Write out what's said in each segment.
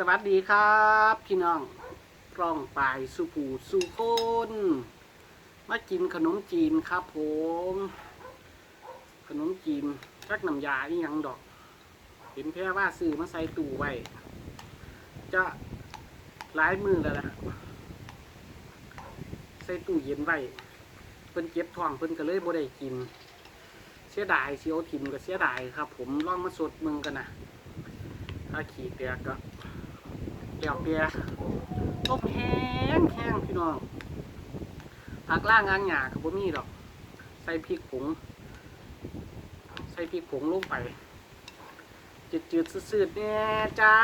สวัสดีครับพี่น้องกล้องปลายสุผูสุคนมากินขนมจีนครับผม ขนมจีนจักน้ำยาอีหยังดอก เห็นแค่ว่าซื้อมาใส่ตู้ไว้ จะหลายมือแล้วล่ะใส่ตู้เย็นไว้เพิ่นเจ็บท้องเพิ่นก็เลยบ่ได้กิน เสียดายเสียวทิมก็เสียดายครับ ผมลองมาสดมึงกันนะถ้าขี่เตียก็ เปียกเปียตบแห้งแห้งพี่น้องผักล่างงานหยากับบ่มีดอก ใส่พริกผง ใส่พริกผงลงไป จืดๆสืดๆเนี่ยจ้า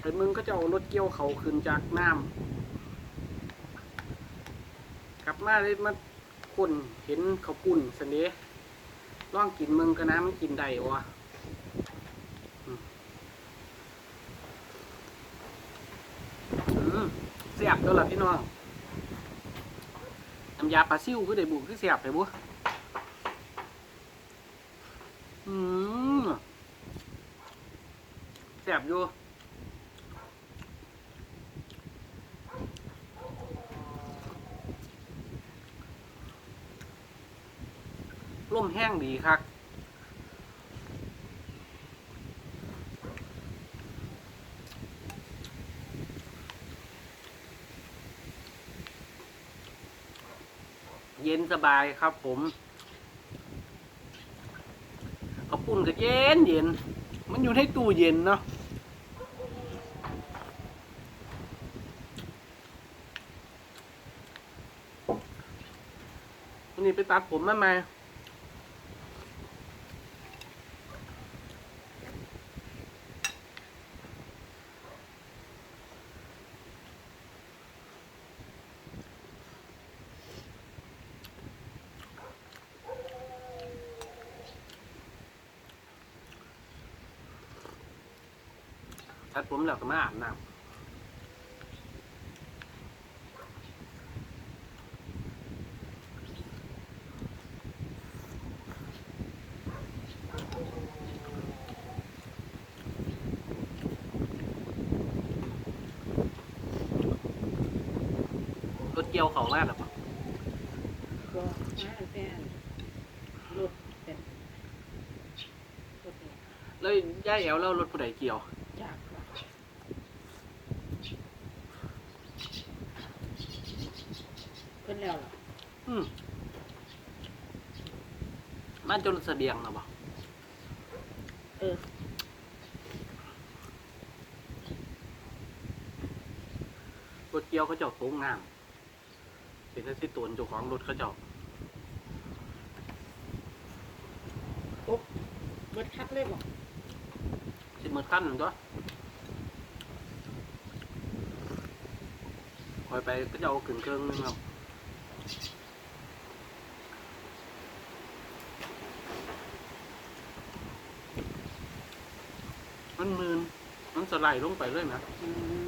ไอ้มึงก็จะเอารถเกี่ยวเขาขึ้นจากน้ำกลับมาเลยมาคนเห็นเขาปุ่นสันเดลองกินมึงก็นะมันกินได้วะอืมอืม เสียบตัวละพี่น้องน้ำยาปลาซิ่วคือได้บุคือเสียบไปบุอืมเสียบอยู่ร่มแห้งดีครับ สบายครับผมข้าปุ่นก็เย็นเย็น มันอยู่ในตู้เย็นเนาะวันนี้ไปตัดผมมาไหม ตัดผมแล้วก็มาอาบน้ำรถเกี่ยวเขามากหรอปะก็มาแฟนรถเป็นรถเนี่ยแล้วย่าแอวแล้วรถผู้ใดเกี่ยวจากว่า เพิ่นแล้วเหรออืมมันจนเสบียงนะบ่เออรถเกี่ยวเขาเจ้าโต้งน้ำเป็นที่ตวนเจ้าของรถเขาเจ้าปุ๊บเบิดคัดเลยบอกสิมือขั้นตัวคอยไปก็จะเอากึ่งเครื่องนึงครับ มันมืนมันสไลด์ลงไปเลยนะอืม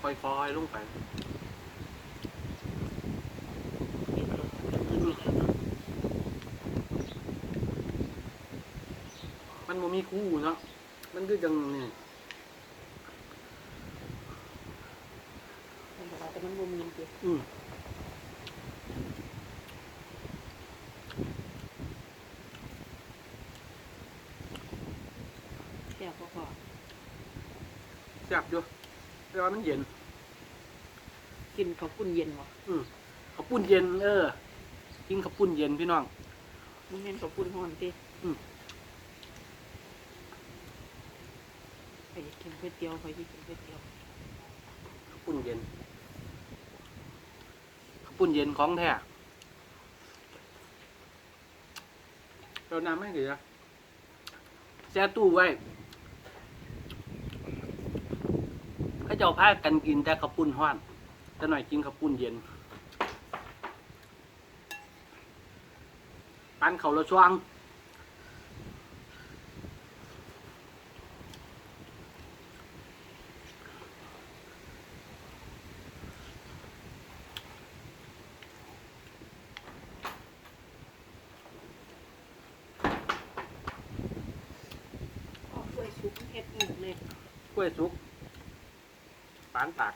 ค่อยๆลงไปเห็นรถมันบ่มีคู่เนาะมันคือจังนี่เพิ่นบอกว่าแต่มันบ่มีเดียวอืม แค่พอพอแซ่บอยู่แต่ว่ามันเย็น กินข้าวปุ้นเย็นบ่อืมข้าวปุ้นเย็น เออ กินข้าวปุ้นเย็นพี่น้องมันแม่นข้าวปุ้นฮ้อนติอืมไปกินก๋วยเตี๋ยวไปกินก๋วยเตี๋ยวข้าวปุ้นเย็นข้าวปุ้นเย็นของแท้เราน้ำไม่เหลือแช่ตู้ไว้ จ้าพากันกินแต่ข้าวปุ้นห้อนแต่หน่อยกินข้าวปุ้นเย็นปั้นเขาระช่วงกล้วยสุกานตาก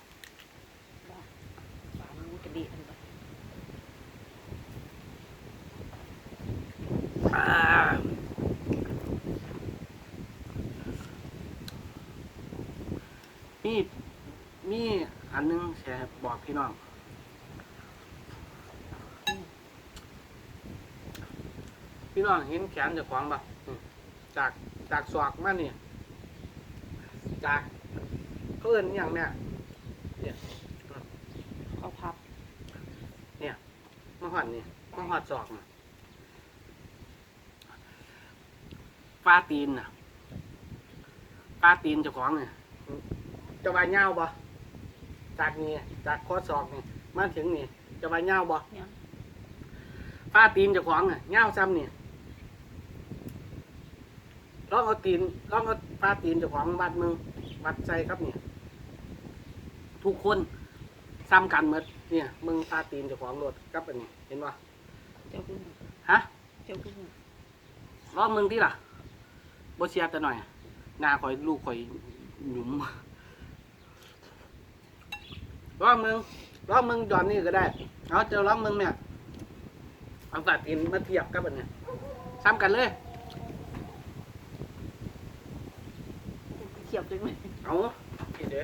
ฝานมันกระดีอันบ่อ่ามีมีอันนึงแชร์บอกพี่น้อง พี่น้องเห็นแขนเจากของปะอืมจากจากศอกมาเนี่ย จากเขาเอินอหย่างเนี่ย เขาพับ มาห อดนี่มาหอดศอกน่ะฟ้าตีนน่ะฟ้าตีนเจ้าของเนี่ยจะว่าเงาวบ่จากนี่จากข้อศอกนี่มาถึงนี่จะว่าเงาวบ่เนี่ยฟ้าตีนเจ้าของน่ะเงาวซ้ำนี่ลองเอาตีนลองเอาฟ้าตีนเจ้าของวัดมึงวัดใจครับเนี่ยทุกคนซ้ำกันหมดเนี่ยมึงฟ้าตีนเจ้าของรถกับอันนี้ เห็นป่เจ้าพึ่งฮะ เจ้าพึ่งลองมึงที่ล่ะบ่เชียร์แต่หน่อยหน้าข่อยลูกข่อยหยุมลองมึงลองมึงดอนนี่ก็ได้ เอาเจอลองมึงเนี่ยเอาฝาตีนมาเทียบกับอันเนี่ยซ้ำกันเลยเขียบจังเลยเอาอีเด้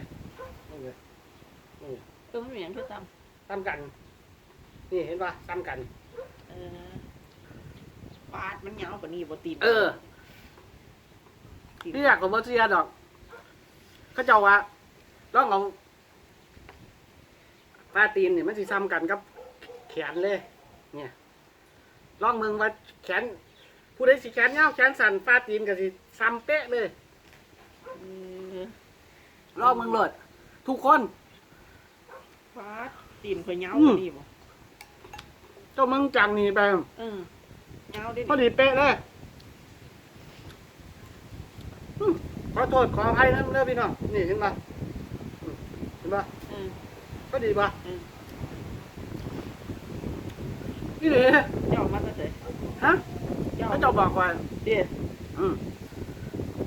นี่เลยนี่เออมันเหมือนคือซ้ซ้ำกัน นี่เห็นป่ะซ้ำกันำเออปาดมันยาวกว่านี้บ่ตีนเออตีนพี่อยากกับบ่เชียร์ดอก เขาเจ้าว่าลองเอาปลาตีนเนี่ยมันสิซ้ำกันกับ แขนเลย เนี่ยลองมึงว่าแขน ผู้ใดสิแขนยาวแขนสั้นปลาตีนก็สิซ้ำเป๊ะเลย เออลองมึงเลยทุกคน ปาดตีนข่อยยาวกว่านี้บ่ เจ้ามึงจังนี่ไปเออยาวได้พอดีเป๊ะเลยอืมขอโทษขออภัยนะเด้อพี่น้องนี่เห็นป่ะอืมเห็นป่ะเออ พอดีป่ะเออนี่เลยเจ้ามาตั้งแต่ฮะเจ้าเขาเจ้าบอกว่า เด้ออืม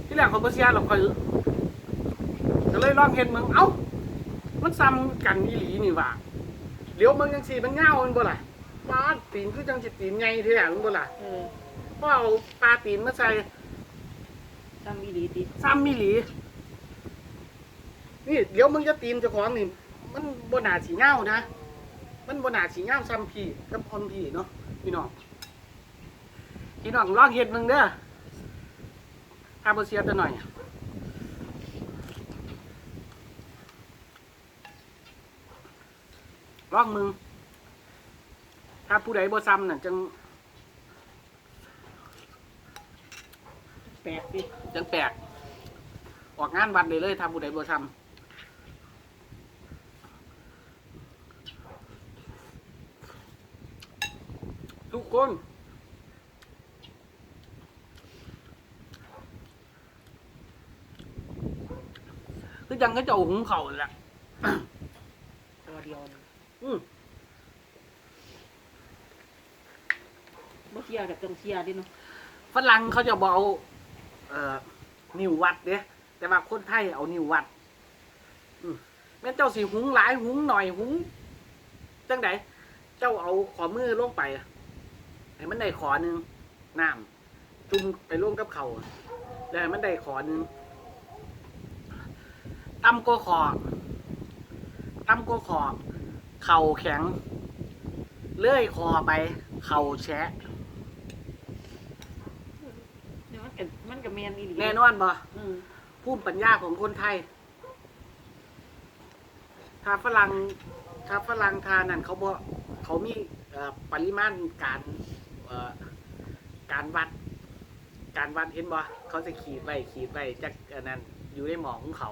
ที่แรกเขาบ่เสียหรอกคอยก็เลยลองเห็นมึงเอ้า มันซ้ำกันอีหลีนี่หว่าเดี๋ยวมึงยังสีมันเงามันบ่ล่ะ ปลาตีนคือจังสิตีนไงแท้มันบ่ล่ะเออพอเอาปลาตีนมาใส่ซ้ำอีหลีติซ้ำอีหลี นี่เดี๋ยวมึงจะตีนเจ้าของนี่มันบ่น่าสีเงานะ มันบ่น่าสีเงาซ้ำพี่กับพนพี่เนาะพี่น้องพี่น้องลองเห็ดมึงเด้อถ้าบ่เสียแต่หน่อย ลองมึง ถ้าผู้ใดบ่ซ้ำน่ะจังแปลกดิจังแปลก ออกงานวัดเลยเลยถ้าผู้ใดบ่ซ้ำทุกคน คือจังก็จะเอาหุงเขาวนั่นแหละตัวเดียวนี่อืม บ่เชี ยร์กับต้องเชียร์ดิเนาะฝรั่งเขาจะบอกเอาเอ่อนิ้ววัดเด้แต่ว่าคนไทยเอานิ้ววัดแม่นเจ้าสีหุงหลายหุงหน่อยหุงจังไดเจ้าเอาขอมือลงไปอะให้มันได้ขอหนึ่งน้ำจุ่มไปร่วมกับเขาแล้วให้มันได้ขอหนึ่งตำโกขอตำโกขอเข่าแข็ง เลื่อยคอไป เข่าแฉะ เนี่ยมัน ก็มันก็แม่นอีหลีแน่นอนบ่อืมภูมิปัญญาของคนไทย ถ้าฝรั่งถ้าฝรั่งทานนั่นเขาบอกเขามีเอ่อปริมาณการเอ่อการวัด การวัดเห็นบ่เขาจะขีดไว้ขีดไว้จากอันนั้นอยู่ในหมอของเขา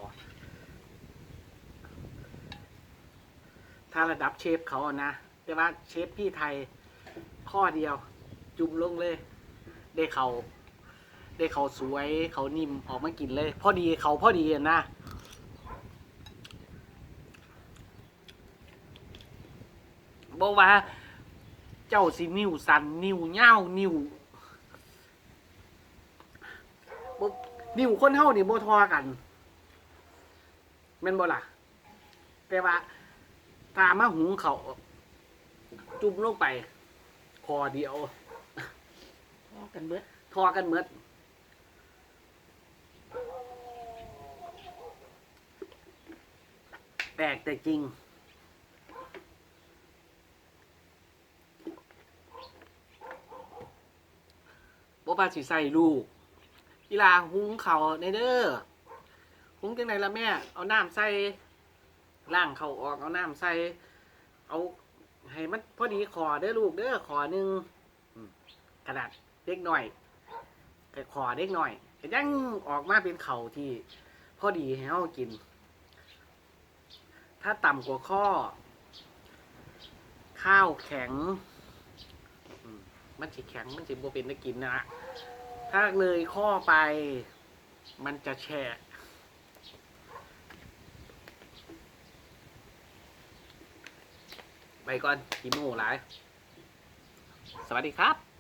ถ้าระดับเชฟเขาอะนะแต่ว่าเชฟพี่ไทยข้อเดียว จุ่มลงเลย ได้เขา ได้เขาสวยเขานิ่มออกมากินเลย พอดีเขาพอดีอะนะบอกว่า เจ้าสินิ้วสันนิ้วเง่าวนิ้วบ่นิ้วคนเฮานี่บ่ทอกันแม่นบ่ล่ะ แต่ว่าถ้ามาหุงเขาวจุ่มลงไป คอเดียวพอกันเบิดทอกันเมด แปลกแต่จริงบ่ปาสิใส่ลูกกีฬาหุงเขาในเด้อหุงจังไหนละแม่ เอาน้ำใส่ล่างเขาออก เอาน้ำใส่ เอาให้มันพอดีขอเด้อลูกเด้อขอหนึ่งกระดาษเล็กหน่อยแต่ขอเล็กหน่อยก็ยังออกมาเป็นเข่าที่พอดีให้เรากิน ถ้าต่ำกว่าข้อ ข้าวแข็ง มันสิแข็ง มันสิบ่เป็นได้กินนะถ้าเลยข้อไป มันจะแฉะไปก่อนขีโม่หลาย สวัสดีครับ